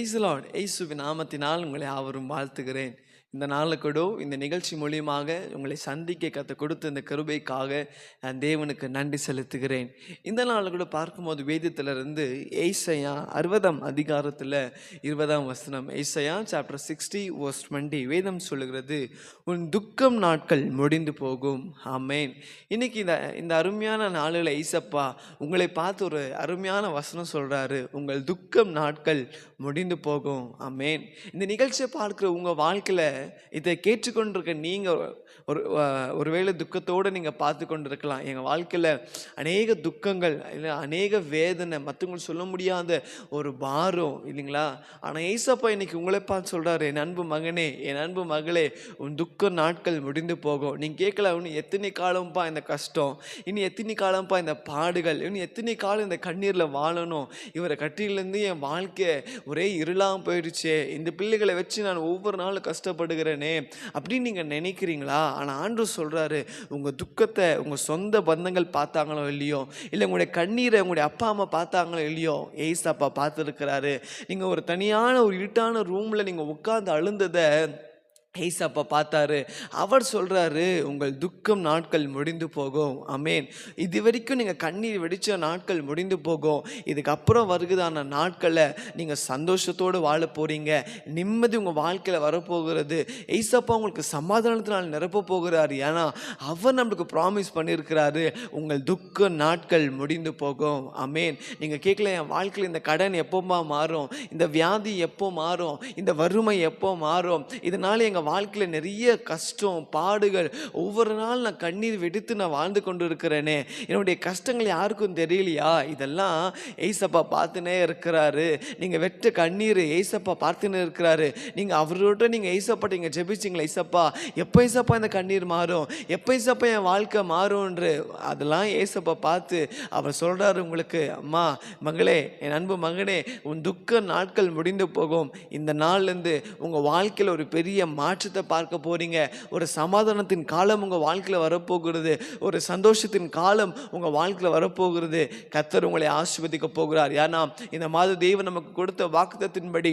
Price Lord ஏசுவின் நாமத்தினால் உங்களை யாவரும் வாழ்த்துகிறேன். இந்த நாளில் கூட. இந்த நிகழ்ச்சி மூலியமாக உங்களை சந்திக்க கற்று கொடுத்த இந்த கிருபைக்காக நான் தேவனுக்கு நன்றி செலுத்துகிறேன். இந்த நாளில் கூட பார்க்கும்போது வேதத்திலிருந்து ஏசையா அறுபதாம் அதிகாரத்தில் இருபதாம் வசனம் ஏசையா சாப்டர் சிக்ஸ்டி ஓஸ்ட் டுவெண்ட்டி வேதம் சொல்லுகிறது உன் துக்கம் நாட்கள் முடிந்து போகும். ஆமேன். இன்னைக்கு இந்த இந்த அருமையான நாளில் ஏசப்பா உங்களை பார்த்து ஒரு அருமையான வசனம் சொல்கிறாரு உங்கள் துக்கம் நாட்கள் முடிந்து போகும். ஆமேன். இந்த நிகழ்ச்சியை பார்க்குற உங்கள் வாழ்க்கையில் இதை கேட்டுக்கொண்டிருக்க நீங்கள் ஒரு ஒருவேளை துக்கத்தோடு நீங்கள் பார்த்து கொண்டிருக்கலாம் எங்கள் வாழ்க்கையில் அநேக துக்கங்கள் இல்லை அநேக வேதனை மற்றவங்களுக்கு சொல்ல முடியாத ஒரு பாரம் இல்லைங்களா? ஆனால் ஏசப்பா இன்னைக்கு உங்களை பார்த்து சொல்கிறாரு என் அன்பு மகனே என் அன்பு மகளே உன் துக்க நாட்கள் முடிந்து போகும். நீங்கள் கேட்கல இன்னும் எத்தனை காலம்ப்பா இந்த கஷ்டம்? இனி எத்தனை காலம்ப்பா இந்த பாடுகள்? இன்னும் எத்தனை காலம் இந்த கண்ணீரில் வாழணும்? இவரை கட்டிலேருந்து என் வாழ்க்கை ஒரே இருளாக போயிடுச்சே. இந்த பிள்ளைகளை வச்சு நான் ஒவ்வொரு நாளும் கஷ்டப்படுகிறேனே அப்படின்னு நீங்கள் நினைக்கிறீங்களா? ஆனால் ஆண்டு சொல்கிறாரு உங்கள் துக்கத்தை உங்கள் சொந்த பந்தங்கள் பார்த்தாங்களோ இல்லையோ? இல்லை உங்களுடைய கண்ணீரை உங்களுடைய அப்பா அம்மா பார்த்தாங்களோ இல்லையோ? ஏசப்பா பார்த்துருக்கிறாரு. நீங்கள் ஒரு தனியான ஒரு இருட்டான ரூமில் நீங்கள் உட்காந்து அழுந்ததை ஏசப்பா பார்த்தாரு. அவர் சொல்கிறாரு உங்கள் துக்கம் நாட்கள் முடிந்து போகும். அமேன் இது வரைக்கும் நீங்கள் கண்ணீர் வெடித்த நாட்கள் முடிந்து போகும். இதுக்கப்புறம் வருகுதான நாட்களை நீங்கள் சந்தோஷத்தோடு வாழ போகிறீங்க நிம்மதி உங்கள் வாழ்க்கையில் வரப்போகிறது. ஏசப்பா உங்களுக்கு சமாதானத்தினால் நிரப்ப போகிறாரு. ஏன்னா அவர் நம்மளுக்கு ப்ராமிஸ் பண்ணியிருக்கிறாரு உங்கள் துக்க நாட்கள் முடிந்து போகும். அமேன் நீங்கள் கேட்கல என் வாழ்க்கையில் இந்த கடன் எப்போமா மாறும்? இந்த வியாதி எப்போ மாறும்? இந்த வறுமை எப்போ மாறும்? இதனால் எங்கள் வாழ்க்கையில் நிறைய கஷ்டம் பாடுகள். ஒவ்வொரு நாள் நான் கண்ணீர் வெடித்து நான் வாழ்ந்து கொண்டு இருக்கிறேனே என்னுடைய கஷ்டங்கள் யாருக்கும் தெரியலையா? இதெல்லாம் ஏசப்பா பார்த்துனே இருக்கிறாரு. நீங்கள் வெட்ட கண்ணீர் ஏசப்பா பார்த்துனே இருக்கிறாரு. நீங்கள் அவரோட நீங்கள் ஏசப்பா நீங்கள் ஜெபிச்சிங்களா ஏசப்பா? எப்போ ஏசப்பா இந்த கண்ணீர் மாறும்? எப்போ ஏசப்பா என் வாழ்க்கை மாறும்ன்று அதெல்லாம் ஏசப்பா பார்த்து அவர் சொல்கிறாரு உங்களுக்கு அம்மா மகளே என் அன்பு மகனே உன் துக்க நாட்கள் முடிந்து போகும். இந்த நாள்லேருந்து உங்கள் வாழ்க்கையில் ஒரு பெரிய மாற்றத்தை பார்க்க போகிறீங்க ஒரு சமாதானத்தின் காலம் உங்கள் வாழ்க்கையில் வரப்போகிறது. ஒரு சந்தோஷத்தின் காலம் உங்கள் வாழ்க்கையில் வரப்போகிறது. கத்தர் உங்களை ஆசிர்வதிக்க போகிறார். ஏன்னா இந்த மாத தெய்வம் நமக்கு கொடுத்த வாக்குத்தத்தின்படி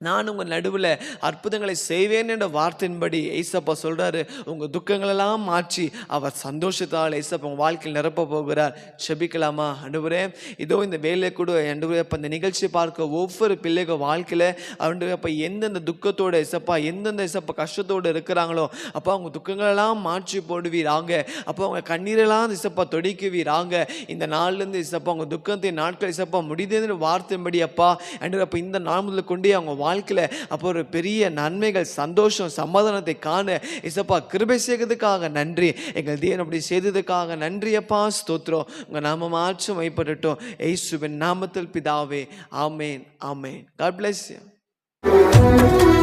நான் உங்கள் நடுவில் அற்புதங்களை செய்வேன் என்ற வார்த்தையின்படி ஐசப்பா சொல்கிறாரு உங்கள் துக்கங்களெல்லாம் மாற்றி அவர் சந்தோஷத்தால் ஐசப்பா உங்கள் வாழ்க்கையில் நிரப்ப போகிறார். செபிக்கலாமா அண்டுவரே? இதோ இந்த வேலையை கூட அண்டுவரே அப்போ இந்த நிகழ்ச்சியை பார்க்க ஒவ்வொரு பிள்ளைகள் வாழ்க்கையில் அண்டு அப்போ எந்தெந்த துக்கத்தோட இசப்பா எந்தெந்த இசப்பா கஷ்டத்தோடு இருக்கிறாங்களோ அப்போ அவங்க துக்கங்களெல்லாம் மாற்றி போடுவீராங்க அப்போ அவங்க கண்ணீரெல்லாம் இசப்பா தொடிக்குவீராங்க இந்த நாள்லேருந்து இசப்பா அவங்க துக்கத்தை நாட்கள் இசப்பா முடியுதுன்னு வார்த்தையின்படி அப்பா அண்டு அப்போ இந்த நாள் முதல்ல கொண்டு அவங்க வாழ்க்கையில் அப்போ ஒரு பெரிய நன்மைகள் சந்தோஷம் சமாதானத்தை காண இசப்பா கிருபை செய்கிறதுக்காக நன்றி. எங்கள் தேவன் அப்படி செய்ததுக்காக நன்றி அப்பா ஸ்தோத்திரம். உங்கள் நாம மாற்றம் வைப்படட்டும் ஏசுவின் நாமத்தில் பிதாவே ஆமேன் ஆமேன். God bless you.